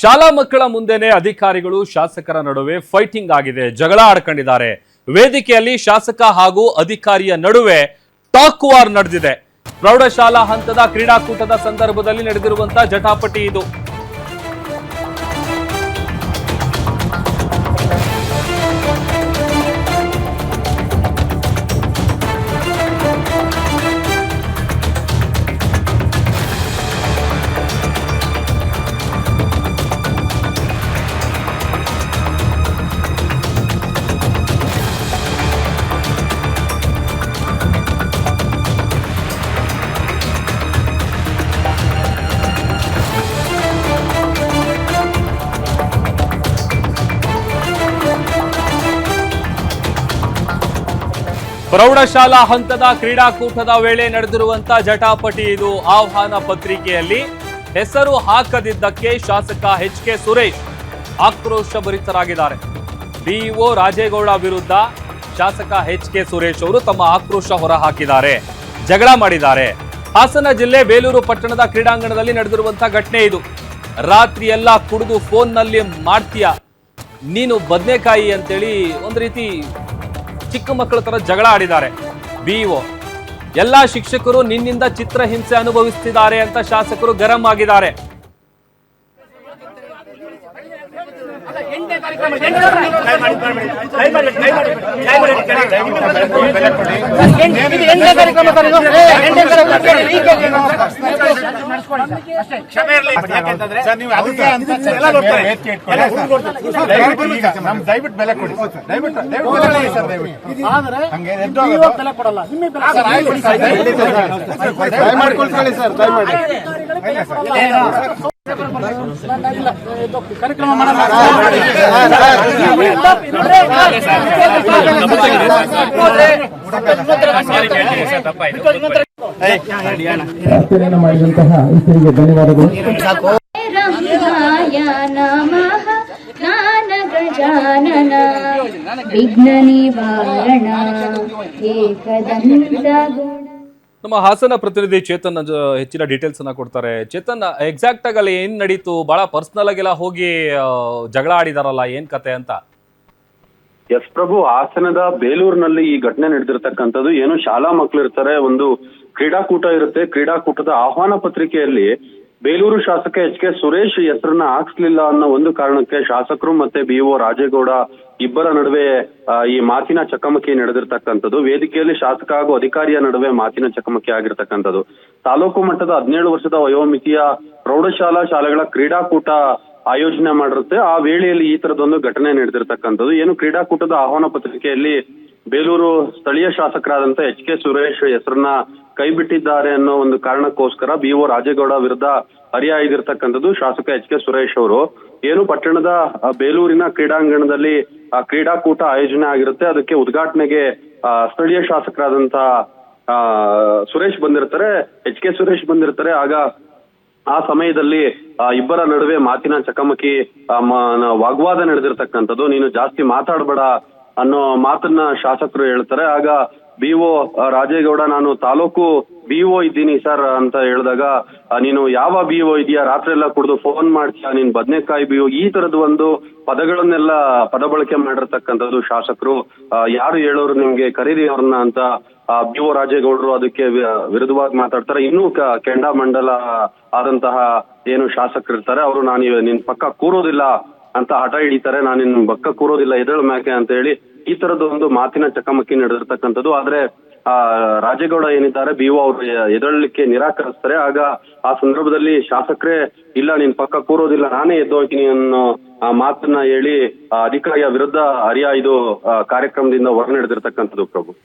ಶಾಲಾ ಮಕ್ಕಳ ಮುಂದೆನೆ ಅಧಿಕಾರಿಗಳು ಶಾಸಕರ ನಡುವೆ ಫೈಟಿಂಗ್ ಆಗಿದೆ, ಜಗಳ ಆಡ್ಕೊಂಡಿದ್ದಾರೆ. ವೇದಿಕೆಯಲ್ಲಿ ಶಾಸಕ ಹಾಗೂ ಅಧಿಕಾರಿಯ ನಡುವೆ ಟಾಕ್ ವಾರ್ ನಡೆದಿದೆ. ಪ್ರೌಢಶಾಲಾ ಹಂತದ ಕ್ರೀಡಾಕೂಟದ ಸಂದರ್ಭದಲ್ಲಿ ನಡೆದಿರುವಂತಹ ಜಟಾಪಟಿ ಇದು. ಪ್ರೌಢಶಾಲಾ ಹಂತದ ಕ್ರೀಡಾಕೂಟದ ವೇಳೆ ನಡೆದಿರುವಂತ ಜಟಾಪಟಿ ಇದು ಆಹ್ವಾನ ಪತ್ರಿಕೆಯಲ್ಲಿ ಹೆಸರು ಹಾಕದಿದ್ದಕ್ಕೆ ಶಾಸಕ ಎಚ್ ಕೆ ಸುರೇಶ್ ಆಕ್ರೋಶ ಭರಿತರಾಗಿದ್ದಾರೆ. ಬಿಇಒ ರಾಜೇಗೌಡ ವಿರುದ್ಧ ಶಾಸಕ ಎಚ್ ಕೆ ಸುರೇಶ್ ಅವರು ತಮ್ಮ ಆಕ್ರೋಶ ಹೊರಹಾಕಿದ್ದಾರೆ, ಜಗಳ ಮಾಡಿದ್ದಾರೆ. ಹಾಸನ ಜಿಲ್ಲೆ ಬೇಲೂರು ಪಟ್ಟಣದ ಕ್ರೀಡಾಂಗಣದಲ್ಲಿ ನಡೆದಿರುವಂತಹ ಘಟನೆ ಇದು. ರಾತ್ರಿ ಎಲ್ಲ ಕುಡಿದು ಫೋನ್ನಲ್ಲಿ ಮಾಡ್ತೀಯ? ನೀನು ಬದನೆಕಾಯಿ ಅಂತೇಳಿ ಒಂದು ರೀತಿ ಚಿಕ್ಕ ಮಕ್ಕಳ ತರ ಜಗಳ ಆಡಿದ್ದಾರೆ. ಬಿಇಒ ಎಲ್ಲಾ ಶಿಕ್ಷಕರು ನಿನ್ನಿಂದ ಚಿತ್ರ ಹಿಂಸೆ ಅನುಭವಿಸ್ತಿದ್ದಾರೆ ಅಂತ ಶಾಸಕರು ಗರಂ ಆಗಿದ್ದಾರೆ. ದಯವಿಟ್ಟು ಬೆಲೆ ಕೊಡಿ ದಯವಿಟ್ಟು ಕಾರ್ಯಕ್ರಮ ಮಾಡೋಣ ಮಾಡಿದಂತಹ ಇತರಿಗೆ ಧನ್ಯವಾದಗಳು ಗಜಾನನ ವಿಘ್ನ ನಿವಾರಣ ಏಕದಂತ ಗುಣ ನಮ್ಮ ಹಾಸನ ಪ್ರತಿನಿಧಿ ಚೇತನ್ ಹೆಚ್ಚಿನ ಡೀಟೇಲ್ಸ್ ಅನ್ನ ಕೊಡ್ತಾರೆ. ಚೇತನ್ ಎಕ್ಸಾಕ್ಟ್ ಆಗಿ ಅಲ್ಲಿ ಏನ್ ನಡೀತು? ಬಹಳ ಪರ್ಸನಲ್ ಆಗಿಲ್ಲ ಹೋಗಿ ಜಗಳ ಆಡಿದಾರಲ್ಲ ಏನ್ ಕತೆ ಅಂತ? ಎಸ್ ಪ್ರಭು ಹಾಸನದ ಬೇಲೂರಿನಲ್ಲಿ ಈ ಘಟನೆ ನಡೆದಿರ್ತಕ್ಕಂಥದ್ದು. ಏನು ಶಾಲಾ ಮಕ್ಕಳು ಇರ್ತಾರೆ ಒಂದು ಕ್ರೀಡಾಕೂಟ ಇರುತ್ತೆ. ಕ್ರೀಡಾಕೂಟದ ಆಹ್ವಾನ ಪತ್ರಿಕೆಯಲ್ಲಿ ಬೇಲೂರು ಶಾಸಕ ಎಚ್ ಕೆ ಸುರೇಶ್ ಹೆಸರನ್ನ ಹಾಕ್ಸ್ಲಿಲ್ಲ ಅನ್ನೋ ಒಂದು ಕಾರಣಕ್ಕೆ ಶಾಸಕರು ಮತ್ತೆ ಬಿಒ ರಾಜೇಗೌಡ ಇಬ್ಬರ ನಡುವೆ ಈ ಮಾತಿನ ಚಕಮಕಿ ನಡೆದಿರ್ತಕ್ಕಂಥದ್ದು. ವೇದಿಕೆಯಲ್ಲಿ ಶಾಸಕ ಹಾಗೂ ಅಧಿಕಾರಿಯ ನಡುವೆ ಮಾತಿನ ಚಕಮಕಿ ಆಗಿರ್ತಕ್ಕಂಥದ್ದು. ತಾಲೂಕು ಮಟ್ಟದ ಹದಿನೇಳು ವರ್ಷದ ವಯೋಮಿತಿಯ ಪ್ರೌಢಶಾಲಾ ಶಾಲೆಗಳ ಕ್ರೀಡಾಕೂಟ ಆಯೋಜನೆ ಮಾಡಿರುತ್ತೆ. ಆ ವೇಳೆಯಲ್ಲಿ ಈ ತರದೊಂದು ಘಟನೆ ನಡೆದಿರ್ತಕ್ಕಂಥದ್ದು. ಏನು ಕ್ರೀಡಾಕೂಟದ ಆಹ್ವಾನ ಪತ್ರಿಕೆಯಲ್ಲಿ ಬೇಲೂರು ಸ್ಥಳೀಯ ಶಾಸಕರಾದಂತ ಎಚ್ ಕೆ ಸುರೇಶ್ ಹೆಸರನ್ನ ಕೈಬಿಟ್ಟಿದ್ದಾರೆ ಅನ್ನೋ ಒಂದು ಕಾರಣಕ್ಕೋಸ್ಕರ ಬಿ ರಾಜೇಗೌಡ ವಿರುದ್ಧ ಹರಿಯಾಗಿರ್ತಕ್ಕಂಥದ್ದು ಶಾಸಕ ಎಚ್ ಕೆ ಸುರೇಶ್ ಅವರು. ಏನು ಪಟ್ಟಣದ ಬೇಲೂರಿನ ಕ್ರೀಡಾಂಗಣದಲ್ಲಿ ಕ್ರೀಡಾಕೂಟ ಆಯೋಜನೆ ಆಗಿರುತ್ತೆ. ಅದಕ್ಕೆ ಉದ್ಘಾಟನೆಗೆ ಸ್ಥಳೀಯ ಶಾಸಕರಾದಂತ ಸುರೇಶ್ ಬಂದಿರ್ತಾರೆ. ಎಚ್ ಕೆ ಸುರೇಶ್ ಬಂದಿರ್ತಾರೆ. ಆಗ ಆ ಸಮಯದಲ್ಲಿ ಇಬ್ಬರ ನಡುವೆ ಮಾತಿನ ಚಕಮಕಿ ವಾಗ್ವಾದ ನಡೆದಿರ್ತಕ್ಕಂಥದ್ದು. ನೀನು ಜಾಸ್ತಿ ಮಾತಾಡಬೇಡ ಅನ್ನೋ ಮಾತನ್ನ ಶಾಸಕರು ಹೇಳ್ತಾರೆ. ಆಗ ಬಿಒ ರಾಜೇಗೌಡ, ನಾನು ತಾಲೂಕು ಬಿಒ ಇದ್ದೀನಿ ಸರ್ ಅಂತ ಹೇಳಿದಾಗ ನೀನು ಯಾವ ಬಿಒ ಇದೆಯಾ ರಾತ್ರಿ ಎಲ್ಲ ಕುಡಿದು ಫೋನ್ ಮಾಡ್ತೀಯಾ? ನೀನ್ ಬದನೆಕಾಯಿ ಬಿಒ ಈ ತರದ ಒಂದು ಪದಗಳನ್ನೆಲ್ಲ ಪದ ಬಳಕೆ ಮಾಡಿರ್ತಕ್ಕಂಥದ್ದು ಶಾಸಕರು ಯಾರು ಹೇಳೋರು ನಿಮ್ಗೆ ಕರೀರಿ ಅವ್ರನ್ನ ಅಂತ ಬಿ ಒ ರಾಜೇಗೌಡರು ಅದಕ್ಕೆ ವಿರುದ್ಧವಾಗಿ ಮಾತಾಡ್ತಾರೆ. ಇನ್ನೂ ಕೆಂಡಾ ಕೆಂಡಾಮಂಡಲ ಆದಂತಹ ಏನು ಶಾಸಕರು ಇರ್ತಾರೆ ಅವರು ನಾನು ಇವ- ನಿನ್ ಪಕ್ಕ ಕೂರೋದಿಲ್ಲ ಅಂತ ಹಠ ಹಿಡಿತಾರೆ. ನಾನು ನಿನ್ ಪಕ್ಕ ಕೂರೋದಿಲ್ಲ ಎದಳು ಮ್ಯಾಕೆ ಅಂತ ಹೇಳಿ ಈ ತರದ ಒಂದು ಮಾತಿನ ಚಕಮಕಿ ನಡೆದಿರ್ತಕ್ಕಂಥದ್ದು. ಆದ್ರೆ, ಆ, ರಾಜೇಗೌಡ ಏನಿದ್ದಾರೆ, ಬಿ ಅವರು ಎದಳಲಿಕ್ಕೆ ನಿರಾಕರಿಸ್ತಾರೆ. ಆಗ ಆ ಸಂದರ್ಭದಲ್ಲಿ ಶಾಸಕರೇ, ಇಲ್ಲ, ನಿನ್ ಪಕ್ಕ ಕೂರೋದಿಲ್ಲ, ನಾನೇ ಎದ್ದೋಗ್ತೀನಿ ಅನ್ನೋ, ಆ, ಮಾತನ್ನ ಹೇಳಿ ಅಧಿಕಾರಿಯ ವಿರುದ್ಧ ಅರಿಯ ಇದು ಕಾರ್ಯಕ್ರಮದಿಂದ ಹೊರ ನಡೆದಿರ್ತಕ್ಕಂಥದ್ದು Prabhu.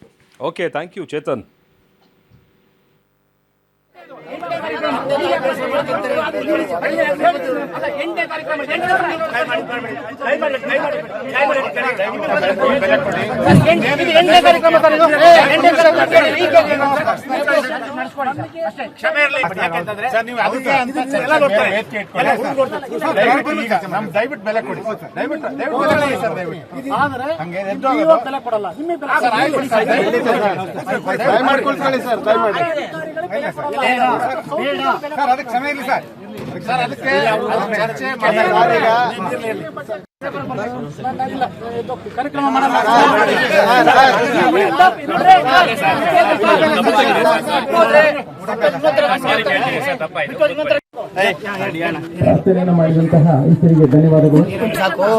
Okay thank you Chetan ಎಂಟನೇ ಕಾರ್ಯಕ್ರಮ ಇದು ಎಂಟನೇ ಕಾರ್ಯಕ್ರಮ ಸರ್ ಇದು ಎಂಟನೇ ಕಾರ್ಯಕ್ರಮ ಈ ಕೇಳಿ ನಾವು ಕ್ಷಮೆ ಇರಲಿ ಯಾಕೆಂತಂದ್ರೆ ನೀವು ಅದಕ್ಕೆ ಅಂತ ಎಲ್ಲ ನೋಡ್ತಾರೆ ಎಲ್ಲ ಹುಡುಗ್ರು ನೋಡ್ತಾರೆ. ದಯವಿಟ್ಟು ಈಗ ನಮ್ ದಯವಿಟ್ಟು ಬೆಲೆ ಕೊಡಿ ದಯವಿಟ್ಟು ದಯವಿಟ್ಟು ಬೆಲೆ ಕೊಡಿ ಸರ್ ದಯವಿಟ್ಟು ಆದ್ರೆ. ಬೆಲೆ ಕೊಡಲ್ಲ ನಿಮಗೆ ಬೆಲೆ ಆಯ್ತು ಸರ್. ದಯಮಾಡಿ ಸರ್ ಅದಕ್ಕೆ ಕ್ಷಮೆ ಇರಲಿ ಸರ್ ಸರ್ ಅದಕ್ಕೆ ಅದು ಚರ್ಚೆ ಕಾರ್ಯಕ್ರಮ ಮಾಡಿದಂತಹ ಇತರಿಗೆ ಧನ್ಯವಾದಗಳು ಸಾಕು